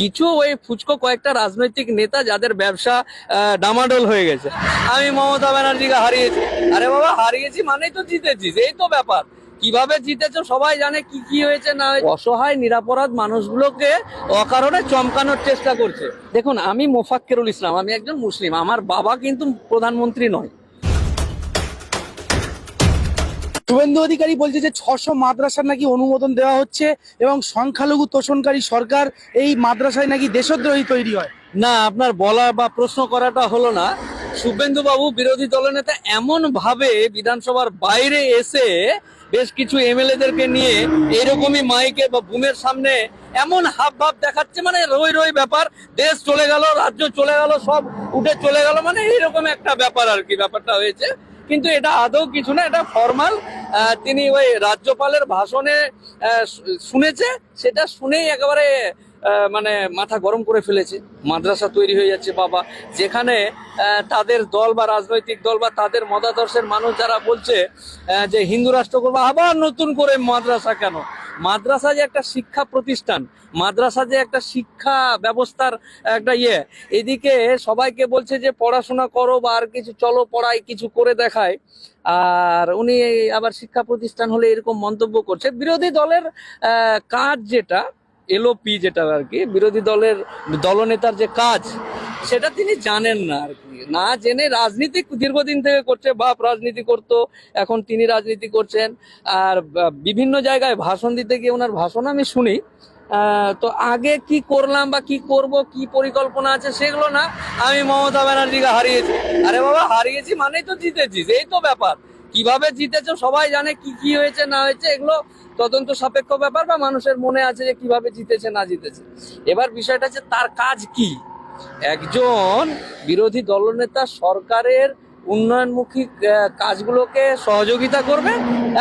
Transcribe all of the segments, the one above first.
কিছু ওই ফুচকো কয়েকটা রাজনৈতিক নেতা যাদের ব্যবসা ডামাডোল হয়ে গেছে। আমি মমতা ব্যানার্জিকে হারিয়েছি। আরে বাবা, হারিয়েছি মানেই তো জিতেছিস এই তো ব্যাপার। কীভাবে জিতেছো সবাই জানে কি কি হয়েছে, না অসহায়, নিরাপরাধ মানুষগুলোকে অকারণে চমকানোর চেষ্টা করছে। দেখুন, আমি মোফাক্কেরুল ইসলাম, আমি একজন মুসলিম। আমার বাবা কিন্তু প্রধানমন্ত্রী নয়। শুভেন্দু অধিকারী বলছে যে ছশো মাদ্রাসার নাকি অনুমোদন দেওয়া হচ্ছে এবং সংখ্যালঘু তোষণকারী সরকার এই মাদ্রাসায় নাকি দেশদ্রোহী তৈরি হয়। না, আপনার বলা বা প্রশ্ন করাটা হলো না। শুভেন্দু বাবু বিরোধী দলনেতা এমন ভাবে বিধানসভার বাইরে এসে বেশ কিছু এমএলএদেরকে নিয়ে এরকমই মাইকে বা বুমের সামনে এমন হাব ভাব দেখাচ্ছে মানে রই রই ব্যাপার, দেশ চলে গেল, রাজ্য চলে গেল, সব উঠে চলে গেল মানে এইরকম একটা ব্যাপার আর কি, ব্যাপারটা হয়েছে। কিন্তু এটা আদৌ কিছু না, এটা ফর্মাল তিনি ওই রাজ্যপালের ভাষণে শুনেছে, সেটা শুনেই একেবারে মানে মাথা গরম করে ফেলেছে। মাদ্রাসা তৈরি হয়ে যাচ্ছে বাবা। যেখানে তাদের দল বা রাজনৈতিক দল বা তাদের মতাদর্শের মানুষ যারা বলছে যে হিন্দু রাষ্ট্র করব, আবার নতুন করে মাদ্রাসা কেন? মাদ্রাসা যে একটা শিক্ষা প্রতিষ্ঠান, মাদ্রাসা যে একটা শিক্ষা ব্যবস্থার একটা ইয়ে এদিকে সবাইকে বলছে যে পড়াশোনা করো বা আর কিছু, চলো পড়াই কিছু করে দেখায়। আর উনি আবার শিক্ষা প্রতিষ্ঠান হলে এরকম মন্তব্য করছে। বিরোধী দলের কাজ যেটা এলওপি যেটা আর কি, বিরোধী দলের দলনেতার যে কাজ, সেটা তিনি জানেন না আর কি। না জেনে রাজনীতি দীর্ঘদিন থেকে করছে, বাপ রাজনীতি করতো, এখন তিনি রাজনীতি করছেন। আর বিভিন্ন জায়গায় ভাষণ দিতে গিয়ে ওনার ভাষণ আমি শুনি। তো আগে কি করলাম বা কি করব, কি পরিকল্পনা আছে সেগুলো না আমি মমতা ব্যানার্জিকে হারিয়েছি। আরে বাবা, হারিয়েছি মানেই তো জিতেছিস, এই তো ব্যাপার। কীভাবে জিতেছ সবাই জানে কি কি হয়েছে, না হয়েছে, এগুলো তদন্ত সাপেক্ষ ব্যাপার বা মানুষের মনে আছে যে কীভাবে জিতেছে, না জিতেছে। এবার বিষয়টা হচ্ছে তার কাজ কি? একজন বিরোধী দলনেতা সরকারের উন্নয়নমুখী কাজগুলোকে সহযোগিতা করবে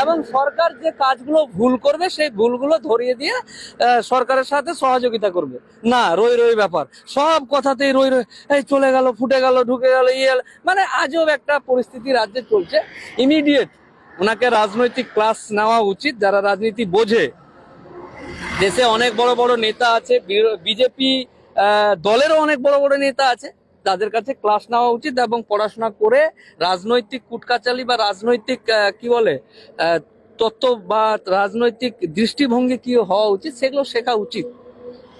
এবং সরকার যে কাজগুলো ভুল করবে, সেই ভুলগুলো ধরিয়ে দিয়ে সরকারের সাথে সহযোগিতা করবে। না, রই রই ব্যাপার। সব কথাতেই রই রই, এই চলে গেল, ফুটে গেল, ঢুকে গেল ইয়ে। মানে আজব একটা পরিস্থিতি রাজ্যে চলছে। ইমিডিয়েট ওনাকে রাজনৈতিক ক্লাস নেওয়া উচিত, যারা রাজনীতি বোঝে। দেশে অনেক বড় বড় নেতা আছে বিজেপি দলেরও অনেক বড় বড় নেতা আছে। তাদের কাছে ক্লাস নেওয়া উচিত এবং পড়াশোনা করে রাজনৈতিক কুটকাচালি বা রাজনৈতিক কি বলে তত্ত্ব বা রাজনৈতিক দৃষ্টিভঙ্গি কি হওয়া উচিত সেগুলো শেখা উচিত।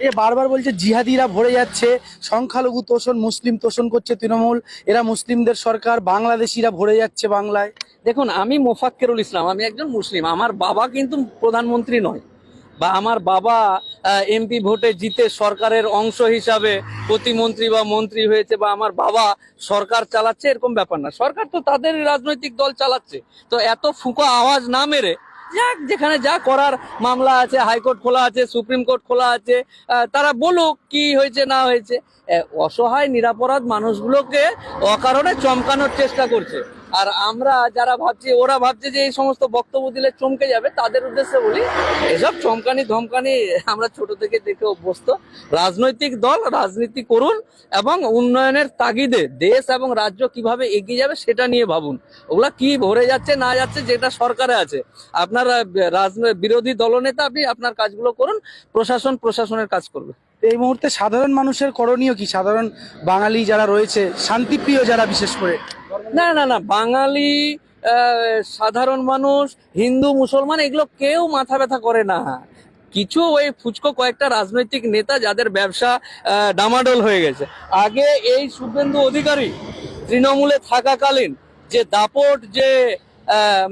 এ বারবার বলছে জিহাদিরা ভরে যাচ্ছে সংখ্যালঘু তোষণ মুসলিম তোষণ করছে তৃণমূল এরা মুসলিমদের সরকার বাংলাদেশিরা ভরে যাচ্ছে বাংলায়। দেখুন আমি মোফাক্কেরুল ইসলাম আমি একজন মুসলিম আমার বাবা কিন্তু প্রধানমন্ত্রী নয় বা আমার বাবা এমপি ভোটে জিতে সরকারের অংশ হিসাবে প্রতিমন্ত্রী বা মন্ত্রী হয়েছে বা আমার বাবা সরকার চালাচ্ছে, এরকম ব্যাপার না। সরকার তো তাদের রাজনৈতিক দল চালাচ্ছে। তো এত ফুঁকা আওয়াজ না মেরে, যাক, যেখানে যা করার মামলা আছে, হাইকোর্ট খোলা আছে, সুপ্রিম কোর্ট খোলা আছে তারা বলুক কি হয়েছে, না হয়েছে। অসহায়, নিরাপরাধ মানুষগুলোকে অকারণে চমকানোর চেষ্টা করছে। আর আমরা যারা ভাবছি ওরা ভাবছে যে এই সমস্ত বক্তব্য দিলে চমকে যাবে তাদের উদ্দেশ্যে বলি এসব চমকানি ধমকানি আমরা ছোট থেকে দেখে অভ্যস্ত। রাজনৈতিক দল রাজনীতি করুন এবং উন্নয়নের তাগিদে দেশ এবং রাজ্য কীভাবে এগিয়ে যাবে সেটা নিয়ে ভাবুন। ওগুলা কি ভরে যাচ্ছে না যাচ্ছে যেটা সরকারে আছে। আপনার আহ, রাজনৈ- বিরোধী দলনেতা আপনি আপনার কাজগুলো করুন প্রশাসন প্রশাসনের কাজ করবে। এই মুহূর্তে সাধারণ মানুষের করণীয় কি? সাধারণ বাঙালি যারা রয়েছে, শান্তিপ্রিয় যারা বিশেষ করে? না না না, বাঙালি সাধারণ মানুষ, হিন্দু, মুসলমান, এগুলো কেউ মাথা ব্যথা করে না। কিছু ওই ফুচকো কয়েকটা রাজনৈতিক নেতা যাদের ব্যবসা ডামাডোল হয়ে গেছে। আগে এই শুভেন্দু অধিকারী তৃণমূলে থাকাকালীন যে দাপট, যে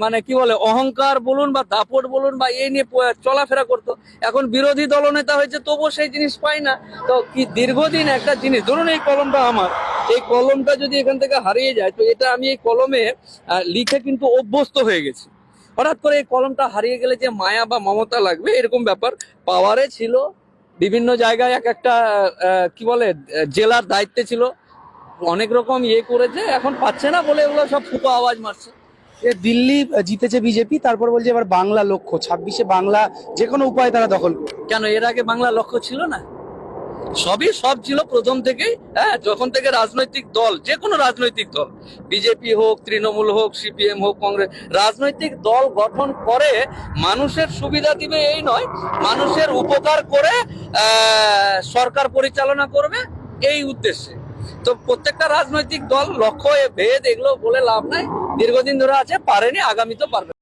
মানে কি বলে, অহংকার বলুন বা দাপট বলুন বা এই নিয়ে চলাফেরা করতো। এখন বিরোধী দলনেতা হয়েছে, তবুও সেই জিনিস পাই না। তো কি দীর্ঘদিন একটা জিনিস, ধরুন এই কলমটা আমার, এই কলমটা যদি এখান থেকে হারিয়ে যায়, তো এটা আমি এই কলমে লিখে কিন্তু অভ্যস্ত হয়ে গেছি। হঠাৎ করে এই কলমটা হারিয়ে গেলে যে মায়া বা মমতা লাগবে, এরকম ব্যাপার। পাওয়ারে ছিল, বিভিন্ন জায়গায় এক একটা কি বলে, জেলার দায়িত্বে ছিল। অনেক রকম ইয়ে করেছে, এখন পাচ্ছে না বলে এগুলো সব ফুটো আওয়াজ মারছে। দিল্লি জিতেছে বিজেপি, তারপর বলছে এবার বাংলা লক্ষ্য। ছাব্বিশে বাংলা যে কোনো উপায় তারা দখল কেন, এর আগে বাংলা লক্ষ্য ছিল না? সবই সব ছিল প্রথম থেকেই হ্যাঁ যখন থেকে রাজনৈতিক দল যে কোনো রাজনৈতিক দল, বিজেপি হোক, তৃণমূল হোক, সিপিএম হোক, কংগ্রেস, রাজনৈতিক দল গঠন করে মানুষের সুবিধা দিবে এই নয়, মানুষের উপকার করে সরকার পরিচালনা করবে এই উদ্দেশ্যে। তো প্রত্যেকটা রাজনৈতিক দল লক্ষ্য ভেদ, এগুলো বলে লাভ নাই। দীর্ঘদিন ধরে আছে পারেনি আগামী তো পারবে।